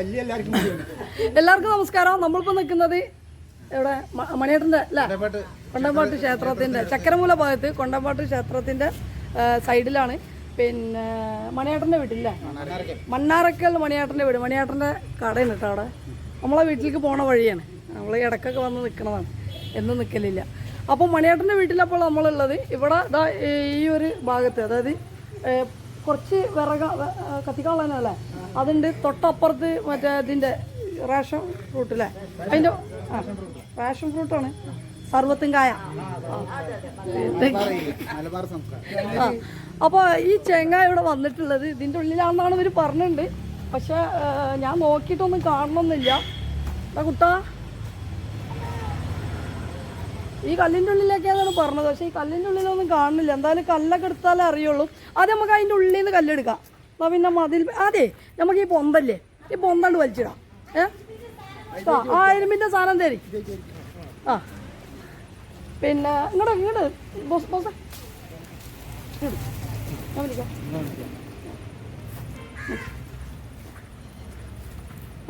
എല്ലാവർക്കും നമസ്കാരം. നമ്മളിപ്പോൾ നിൽക്കുന്നത് ഇവിടെ മണിയേട്ടന്റെ മണിയേട്ടന്റെ അല്ലേ കൊണ്ടമ്പാട്ട് ക്ഷേത്രത്തിന്റെ ചക്കരമൂല ഭാഗത്ത് കൊണ്ടമ്പാട്ട് ക്ഷേത്രത്തിന്റെ സൈഡിലാണ്. പിന്നെ മണിയേട്ടന്റെ വീട്ടിലല്ലേ? മണ്ണാറക്കൽ മണിയേട്ടന്റെ വീട്. മണിയേട്ടന്റെ കടയാണ് കേട്ടോ അവിടെ. നമ്മളെ വീട്ടിലേക്ക് പോണ വഴിയാണ്. നമ്മൾ ഇടക്കൊക്കെ വന്ന് നിൽക്കണതാണ് എന്നും നിൽക്കലില്ല അപ്പോൾ മണിയേട്ടന്റെ വീട്ടിലപ്പോൾ നമ്മളുള്ളത്. ഇവിടെ ഈ ഒരു ഭാഗത്ത് അതായത് കുറച്ച് വിറക കത്തിക്കാനുള്ളതല്ലേ? അതുണ്ട് തൊട്ടപ്പുറത്ത് മറ്റേ ഇതിന്റെ റേഷൻ ഫ്രൂട്ട് അല്ലേ അതിന്റെ റേഷൻ ഫ്രൂട്ടാണ്. സർവത്തും കായ അപ്പോൾ ഈ ചെങ്ങ ഇവിടെ വന്നിട്ടുള്ളത് ഇതിന്റെ ഉള്ളിലാണെന്നാണ് ഇവർ പറഞ്ഞിട്ടുണ്ട്. പക്ഷേ ഞാൻ നോക്കിയിട്ടൊന്നും കാണണമെന്നില്ല കുട്ടാ ഈ കല്ലിന്റെ ഉള്ളിലേക്കാണ് പറഞ്ഞത്? പക്ഷേ ഈ കല്ലിന്റെ ഉള്ളിലൊന്നും കാണുന്നില്ല. എന്തായാലും കല്ലൊക്കെ എടുത്താലേ അറിയുള്ളൂ. ആദ്യം നമുക്ക് അതിന്റെ ഉള്ളിൽ നിന്ന് കല്ലെടുക്കാം. എന്നാൽ പിന്നെ മതിൽ അതെ നമുക്ക് ഈ പൊന്തല്ലേ? ഈ പൊന്തണ്ട് വലിച്ചിടാം. ഏ? ആ, ഇരുമ്പിന്റെ സാധനം തരി. ആ. പിന്നെ ഇങ്ങോട്ട് ഇങ്ങോട്ട് ബോസ് ബോസ്. ഞാൻ വിളിക്കാം.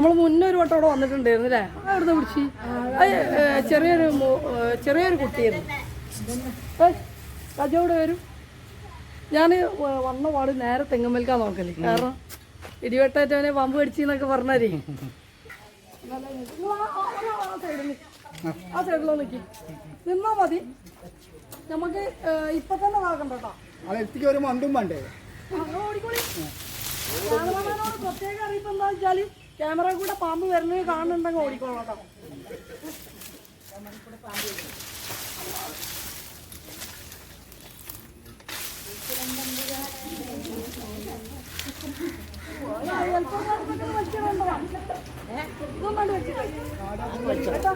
നമ്മൾ മുന്നേ ഒരു വട്ടം അവിടെ വന്നിട്ടുണ്ടായിരുന്നു അല്ലേ? അവിടുന്ന് പിടിച്ച്. ഏ, ചെറിയൊരു ചെറിയൊരു കുട്ടിയായിരുന്നു. രാജു അവിടെ വരും? ഞാൻ വന്ന പാട് നേരെ തെങ്ങുമ്പൽക്കാൻ നോക്കൽ. കാരണം ഇടിവെട്ടേറ്റവനെ പമ്പ് കടിച്ചെന്നൊക്കെ പറഞ്ഞാലേ. ആ സൈഡിലോ നിൽക്കി നിന്നാ മതി. നമുക്ക് ഏ, ഇപ്പൊ തന്നെ നോക്കണ്ട കേട്ടോ. എത്തിക്ക് വേണ്ടേ. പ്രത്യേക അറിയിപ്പ് എന്താ വെച്ചാൽ ക്യാമറ കൂടെ പാമ്പ് വരുന്നത് കാണുന്നുണ്ടെങ്കിൽ ഓടിക്കോളാം കേട്ടോ. ഇതൊന്നും വെച്ചിട്ട് കേട്ടോ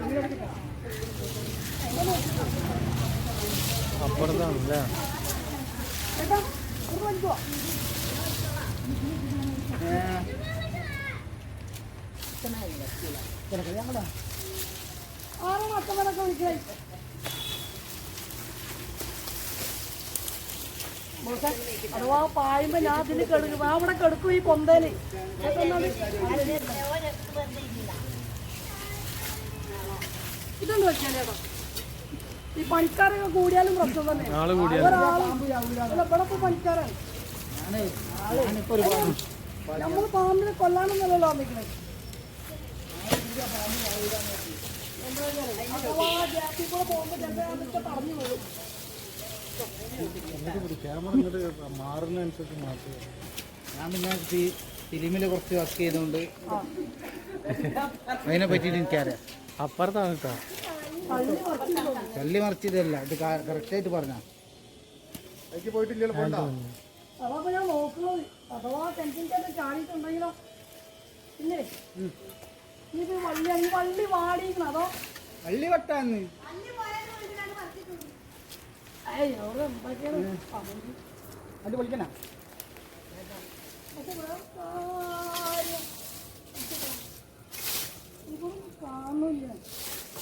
അപ്പുറത്താണല്ലേ അഥവാ പായുമ്പോ ഞാൻ അതിന് കെടുക്കും അവിടെ കെടുക്കും ഈ? ഇതൊന്ന് വെച്ചാൽ കേട്ടോ ഈ പണിക്കാരൊക്കെ കൂടിയാലും പ്രശ്നം തന്നെ ഇവിടെ പണിക്കാരാണ് നമ്മൾ പാമ്പിനെ കൊല്ലാനൊന്നല്ലല്ലോ വന്നിരിക്കണേ അഥവാ ഗ്യാപ്പിൽ കൂടെ പോകുമ്പോ ചിലപ്പോ അതൊക്കെ തടഞ്ഞു വീഴും ക്യാമറ ഇങ്ങോട്ട് മാറുന്നതനുസരിച്ച് മാറ്റുക. ഞാൻ പിന്നെ ഫിലിമിൽ കുറച്ച് വർക്ക് ചെയ്തുകൊണ്ട് അതിനെ പറ്റിയിട്ട് എനിക്കറിയാം. അപ്പുറത്താണ് കേട്ടോ തള്ളി മറിച്ചതല്ല ഇത് കറക്റ്റായിട്ട് പറഞ്ഞ. പോയിട്ടില്ലല്ലോ പോണ്ട. അതാ ഞാൻ നോക്കുന്നത് അഥവാ ടെൻഷൻ ചാടിയിട്ടുണ്ടെങ്കിലോ? പിന്നെ ഇത് വള്ളി അങ്ങ് വള്ളി വാടിയിരിക്കണം? അതോ വള്ളി വട്ടാന്ന്. അത് വിളിക്കണ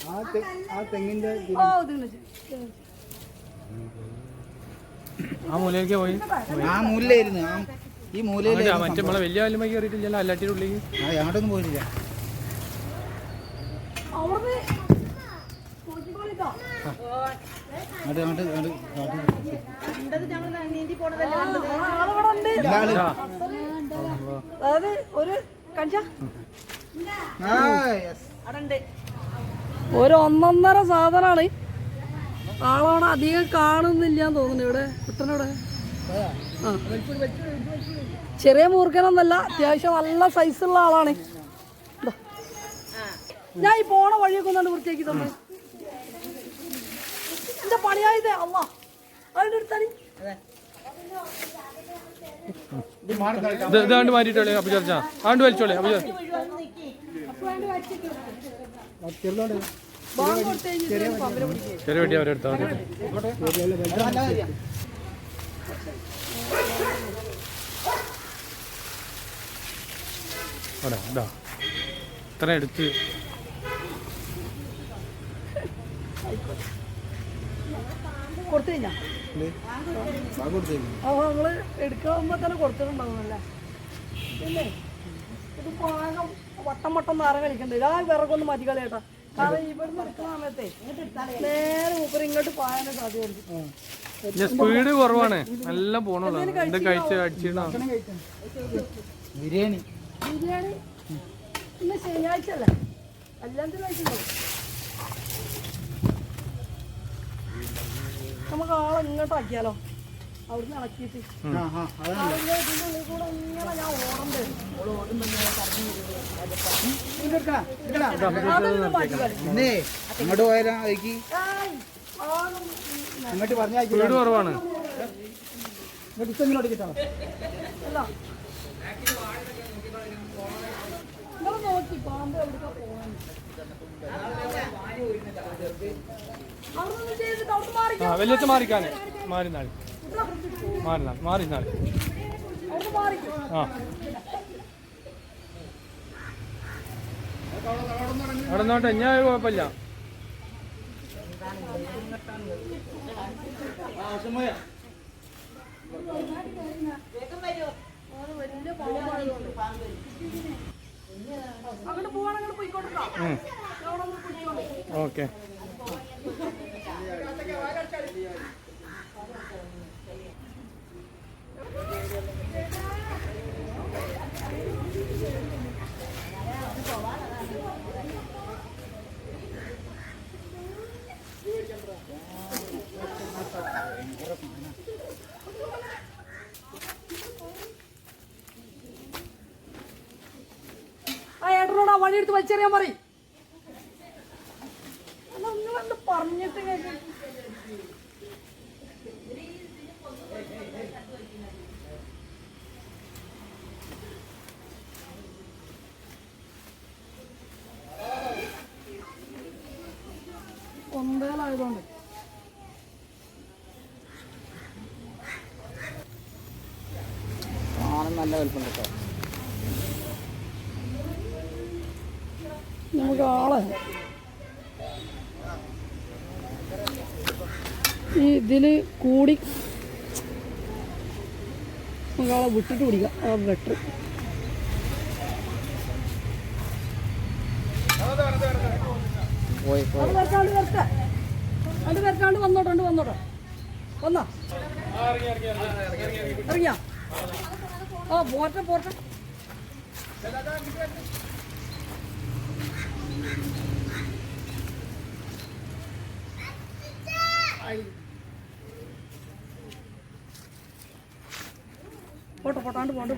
ആ ആ തെങ്ങിന്റെ മൂലയിലേക്ക് പോയി. ആ മൂലയിലായിരുന്നു. ആ ഈ മൂലയിലേക്ക് മറ്റേ നമ്മളെ വലിയ വല്യമ്മ കയറിയിട്ടില്ല അല്ലാട്ടിയുടെ ഉള്ളിൽ ആ അങ്ങോട്ടൊന്നും പോയിട്ടില്ല അവിടുന്ന് നോക്കിക്കോളിട്ടോ. അങ്ങോട്ട് അങ്ങോട്ട് അങ്ങോട്ട് ആ, ആളിവിടെ ഉണ്ട്. ഇതാൾ. അതായത് ഒരു. ഒരു ഒന്നൊന്നര സാധനമാണ് ആളവിടെ അധികം കാണുന്നില്ല എന്ന് തോന്നുന്നു ഇവിടെ. കുട്ടനോടെ ആ. ചെറിയ മൂർഖനൊന്നല്ല അത്യാവശ്യം നല്ല സൈസുള്ള ആളാണ്. ദാ. ഞാൻ ഈ പോണ വഴിയൊക്കെ ഒന്നാണ്ട് വൃത്തിയാക്കി തന്നെ. എന്റെ പണിയായത് അമ്മ. അതിന്റെ അടുത്താണ്? ഇതാണ്ട് മാറ്റിയിട്ടോളെ അപ്പൊ ചർച്ച ആണ്ട് വലിച്ചോളെ അപ്പൊ ചെറിയ വെട്ടി മതി ഇത്ര എടുത്ത് കൊടുത്തു കഴിഞ്ഞാ ഇത് ബാഗ് കൊടുത്തേക്ക്. അപ്പോൾ നിങ്ങൾ എടുക്കുമ്പോൾ തന്നെ കൊടുത്തിട്ടുണ്ടാവുമല്ലേ. പിന്നെ ഇത് പാകം വട്ടം വട്ടം നാറ കളിക്കണ്ട് ഇതാ വിറകൊന്നും മതി കളയട്ടാ. കാരണം ഇവിടുന്ന് എടുക്കുന്ന സമയത്തെ നേരെ മൂപ്പര് ഇങ്ങോട്ട് പായാനേ സാധ്യത സ്പീഡ് കുറവാണ്. നല്ല പോണുള്ളൂ കഴിച്ച് അടിച്ചിടണം ബിരിയാണി. ബിരിയാണി ഇന്ന് ശനിയാഴ്ച അല്ലേ? അല്ലാണ്ട് കഴിച്ചിട്ടുണ്ടോ? നമുക്ക് ആളെ ഇങ്ങോട്ട് ആക്കിയാലോ? അവിടുന്ന് ഇളക്കിയിട്ട്. ആളിങ്ങനെ ഇതിന്റെ ഉള്ളിൽ കൂടെ ഇങ്ങനെ ഞാൻ ഓടണ്ടേ. അതൊന്നും മതി കളി പിന്നെ അങ്ങോട്ട് പോയാലോ അതിക്ക് ഏയ്, ആളും അങ്ങോട്ട് പറഞ്ഞാൽ സ്പീഡ് കുറവാണ്. ഇങ്ങോട്ട് ഇഷ്ടം കിട്ടാണോ അല്ല. ആ വലിയ മാറിക്കാന്. മാറിനാളി മാറിനാൾ മാറിനാളി ആ. അവിടെ നോട്ടെ ഞാൻ കുഴപ്പമില്ല. വലിയ അങ്ങോട്ട് പോവാൻ അങ്ങോട്ട് പോയിക്കോട്ടോ ഉം. അവിടെ ഒന്ന് പിടിച്ചോളൂ ഓക്കെ ആ ഏട്ടനോട് ആ വഴി എടുത്ത് വലിച്ചെറിയാൻ പറയും. നിങ്ങളെന്ത് പറഞ്ഞിട്ട് നല്ല വലുപ്പം കേട്ടോ. നമുക്ക് ആളെ ഈ ഇതിൽ കൂടി നമുക്ക് ആളെ വിട്ടിട്ട് പിടിക്കാം ആ ബെറ്റർ അത് വരക്കാണ്ട് വരക്കാണ്ട് വന്നോട്ടെ. വന്നോ. ഇറങ്ങിയാ. ആ പോട്ടെ പോട്ടെ. പോട്ടെ പോട്ടാണ്ട് പോണ്ട്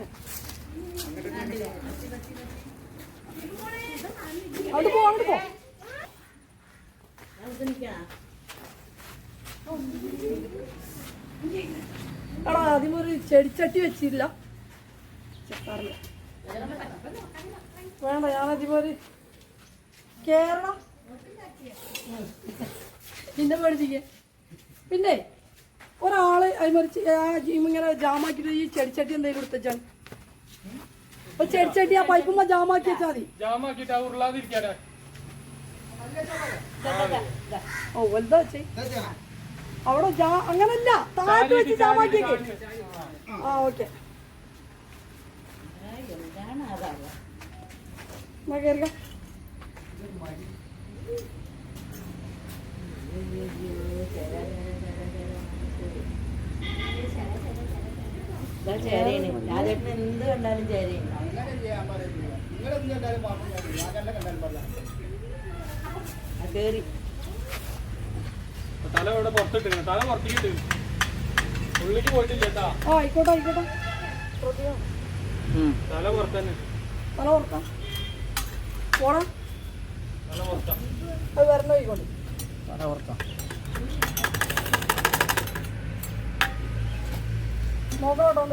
അങ്ങോട്ട് പോ. അങ്ങോട്ട് പോ എടാ ആദ്യം ഒരു ചെടിച്ചട്ടി വെച്ചില്ല. ചെക്കാറില്ല വേണ്ട ഒരു കേരളം. പിന്നെ പേടിച്ചിക്ക് പിന്നെ ഒരാൾ അതിമറിച്ച് ഇങ്ങനെ ജാമാക്കിട്ട് ഈ ചെടിച്ചട്ടി എന്തെങ്കിലും എടുത്താൽ അപ്പൊ ചെടിച്ചട്ടി ആ പൈപ്പുമ്പോ ജാമാക്കി വെച്ചാൽ മതി. ജാമാക്കിട്ട് ഉരുളാതിരിക്കാടെ ഓ വലുതാ വെച്ചേ. അവിടെ ജാ അങ്ങനല്ല. താഴത്ത് വെച്ച് ജാമാക്കിയേക്ക് ആ ഓക്കെ. എന്നാ കേറിക്ക. ഇതാ ചേരയാണ് രാജേട്ടൻ എന്ത് കണ്ടാലും ചേരയാണ് കേറി തല ഇവിടെ പുറത്തിട്ട് തല പുറത്തേക്കിട്ട് ഉള്ളിക്ക് പോയിട്ടില്ല ആ ആയിക്കോട്ടെ ആയിക്കോട്ടെ. തല പുറത്തന്നെ തല പുറത്താ. പോടാ. അത് വരണ തല ഓർക്കാം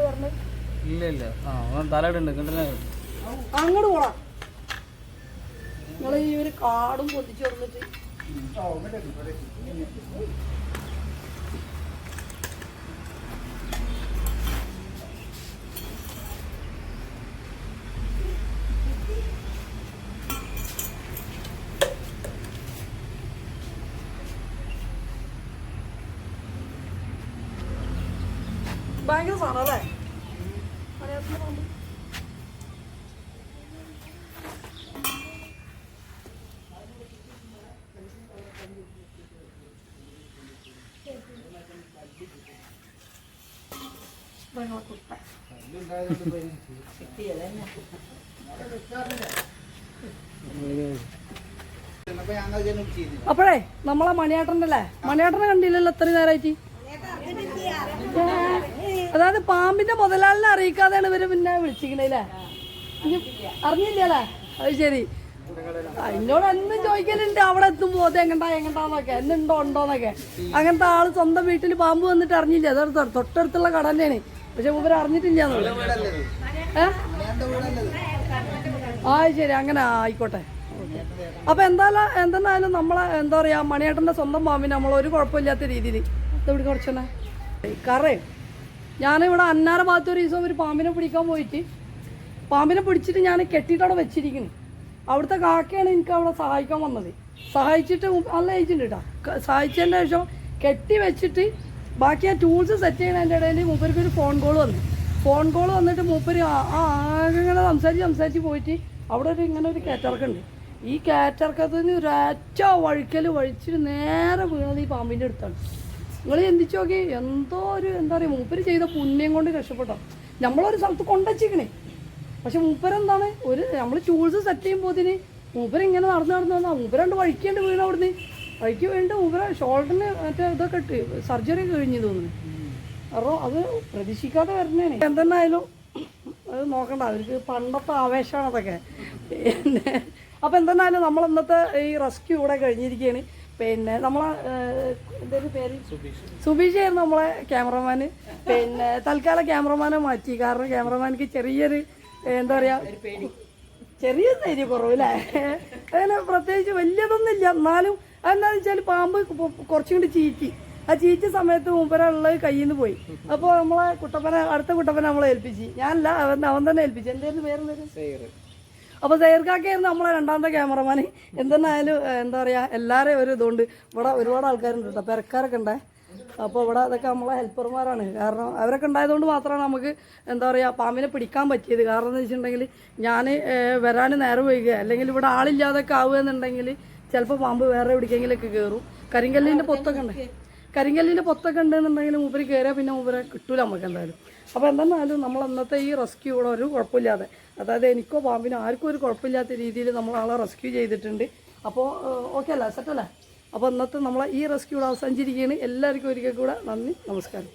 വരണേ. ഇല്ല ഇല്ല ആ തല ഇടുന്നുണ്ട് കണ്ടില്ല അങ്ങോട്ട് പോടാ. നിങ്ങൾ ഈ ഒരു കാടും പൊതിച്ചു കൊടുത്തിട്ട് ഭയങ്കര സാധനമല്ലേ അപ്പോഴേ നമ്മളെ മണിയേട്ടന്റെ അല്ലേ മണിയേട്ടനെ കണ്ടില്ലല്ലോ ഇത്ര നേരമായിട്ട് അതായത് പാമ്പിന്റെ മുതലാളിനെ അറിയിക്കാതെയാണ് ഇവർ പിന്നെ വിളിച്ചിരിക്കണല്ലേ അറിഞ്ഞില്ലല്ലേ? അത് ശരി. എന്നോട് എന്നും ചോദിക്കലുണ്ട് അവിടെ എത്തുമ്പോ അത് എങ്ങണ്ടാ എങ്ങണ്ടാന്നൊക്കെ എന്നുണ്ടോ ഉണ്ടോന്നൊക്കെ. അങ്ങനത്തെ ആൾ സ്വന്തം വീട്ടിൽ പാമ്പ് വന്നിട്ട് അറിഞ്ഞില്ല. അതൊരു തൊട്ടടുത്തുള്ള കട തന്നെയാണ്. പക്ഷെ ഇവർ അറിഞ്ഞിട്ടില്ല ആ ശരി. അങ്ങനെ ആയിക്കോട്ടെ. അപ്പൊ എന്തായാലും എന്തെന്നായാലും നമ്മളെ എന്താ പറയാ മണിയേട്ടന്റെ സ്വന്തം പാമ്പിന് നമ്മൾ ഒരു കുഴപ്പമില്ലാത്ത രീതിയിൽ ഇതെവിടെ കുറച്ചെന്നെ കറേ. ഞാനിവിടെ അന്നാര ഭാഗത്ത് ഒരു ദിവസം ഒരു പാമ്പിനെ പിടിക്കാൻ പോയിട്ട് പാമ്പിനെ പിടിച്ചിട്ട് ഞാൻ കെട്ടിയിട്ട് അവിടെ വെച്ചിരിക്കുന്നു. അവിടുത്തെ കാക്കയാണ് എനിക്ക് അവിടെ സഹായിക്കാൻ വന്നത്. സഹായിച്ചിട്ട് നല്ല ഏജുണ്ട് കേട്ടോ സഹായിച്ചതിന്റെ ശേഷം കെട്ടി വെച്ചിട്ട് ബാക്കി ആ ടൂൾസ് സെറ്റ് ചെയ്യണതിന്റെ ഇടയിൽ മൂപ്പർക്ക് ഒരു ഫോൺ കോൾ വന്നു. ഫോൺ കോൾ വന്നിട്ട് മൂപ്പര് ആകെ ഇങ്ങനെ സംസാരിച്ച് സംസാരിച്ച് പോയിട്ട് അവിടെ ഒരു ഇങ്ങനെ ഒരു കാറ്റർക്കുണ്ട് ഈ കാറ്റർക്കത്തിന് ഒരൊറ്റ വഴിക്കൽ വഴിച്ചിട്ട് നേരെ വീണത് ഈ പാമ്പിന്റെ അടുത്താണ്. നിങ്ങൾ ചിന്തിച്ചു നോക്കി എന്തോ ഒരു എന്താ പറയുക മൂപ്പര് ചെയ്ത പുണ്യം കൊണ്ട് രക്ഷപ്പെട്ടോ. നമ്മളൊരു സ്ഥലത്ത് കൊണ്ടുവച്ചിക്കണേ പക്ഷെ മൂപ്പരെന്താണ് ഒരു നമ്മൾ ടൂൾസ് സെറ്റ് ചെയ്യുമ്പോത്തിന് മൂപ്പര് ഇങ്ങനെ നടന്നു നടന്നു വന്നാൽ മൂപ്പരണ്ട് വഴിക്കേണ്ട വീണ അവിടുന്ന്. വഴിക്ക് വേണ്ട മൂപ്പര ഷോൾഡറിന് മറ്റേ ഇതൊക്കെ ഇട്ട് സർജറി കഴിഞ്ഞു തോന്നുന്നു. അപ്പോൾ അത് പ്രതീക്ഷിക്കാതെ വരണേനെ. എന്തെന്നായാലും അത് നോക്കണ്ട അവർക്ക് പണ്ടത്തെ ആവേശമാണ് അതൊക്കെ. പിന്നെ അപ്പോൾ എന്തെന്നായാലും നമ്മൾ ഇന്നത്തെ ഈ റെസ്ക്യൂ ഇവിടെ കഴിഞ്ഞിരിക്കുകയാണ് പിന്നെ നമ്മളെ എന്തൊരു പേര്? സുബീഷ്. ആയിരുന്നു നമ്മളെ ക്യാമറമാന്. പിന്നെ തൽക്കാലം ക്യാമറമാനെ മാറ്റി. കാരണം ക്യാമറമാനിക്ക് ചെറിയൊരു എന്താ പറയാ ചെറിയ ധൈര്യ കുറവല്ലേ? അങ്ങനെ പ്രത്യേകിച്ച് വലിയതൊന്നുമില്ല. എന്നാലും അതെന്താണെന്ന് വെച്ചാൽ പാമ്പ് കുറച്ചും കൂടി ചീറ്റി. ആ ചീറ്റ സമയത്ത് മൂപ്പരുള്ളത് കയ്യിൽ നിന്ന് പോയി. അപ്പോൾ നമ്മളെ കുട്ടപ്പനെ അടുത്ത കുട്ടപ്പനെ നമ്മളെ ഏൽപ്പിച്ച്. ഞാനല്ല അവൻ അവൻ തന്നെ ഏൽപ്പിച്ചു. എന്തായിരുന്നു പേരെന്തായിരുന്നു അപ്പോൾ സൈർക്കാക്കായിരുന്നു നമ്മളെ രണ്ടാമത്തെ ക്യാമറമാൻ. എന്തെന്നായാലും എന്താ പറയുക എല്ലാവരെയും ഒരു ഇതുകൊണ്ട് ഇവിടെ ഒരുപാട് ആൾക്കാരുണ്ട് കേട്ടോ. പെരക്കാരൊക്കെ ഉണ്ടേ. അപ്പോൾ ഇവിടെ അതൊക്കെ നമ്മളെ ഹെൽപ്പർമാരാണ്. കാരണം അവരൊക്കെ ഉണ്ടായതുകൊണ്ട് മാത്രമാണ് നമുക്ക് എന്താ പറയുക പാമ്പിനെ പിടിക്കാൻ പറ്റിയത്. കാരണം എന്ന് വെച്ചിട്ടുണ്ടെങ്കിൽ ഞാൻ വരാൻ നേരെ വൈകുക അല്ലെങ്കിൽ ഇവിടെ ആളില്ലാതൊക്കെ ആവുക എന്നുണ്ടെങ്കിൽ ചിലപ്പോൾ പാമ്പ് വേറെ എവിടേക്കെങ്കിലൊക്കെ കയറും കരിങ്കല്ലിന്റെ പൊത്തൊക്കെ ഉണ്ട്. കരിങ്കല്ലിന്റെ പൊത്തൊക്കെ ഉണ്ടെന്നുണ്ടെങ്കിൽ മൂപ്പര് കയറിയാൽ പിന്നെ മൂപ്പരെ കിട്ടൂല നമുക്ക് എന്തായാലും. അപ്പോൾ എന്തെന്നാലും നമ്മൾ അന്നത്തെ ഈ റെസ്ക്യൂ ഇവിടെ ഒരു കുഴപ്പമില്ലാതെ. അതായത് എനിക്കോ പാമ്പിനോ ആർക്കും ഒരു കുഴപ്പമില്ലാത്ത രീതിയിൽ നമ്മൾ ആളെ റെസ്ക്യൂ ചെയ്തിട്ടുണ്ട്. അപ്പോൾ ഓക്കെ അല്ലേ? സെറ്റല്ലേ അപ്പോൾ ഇന്നത്തെ നമ്മളെ ഈ റെസ്ക്യൂ ഇവിടെ അവസാനിച്ചിരിക്കുകയാണ്. എല്ലാവർക്കും ഒരിക്കൽ കൂടെ നന്ദി നമസ്കാരം.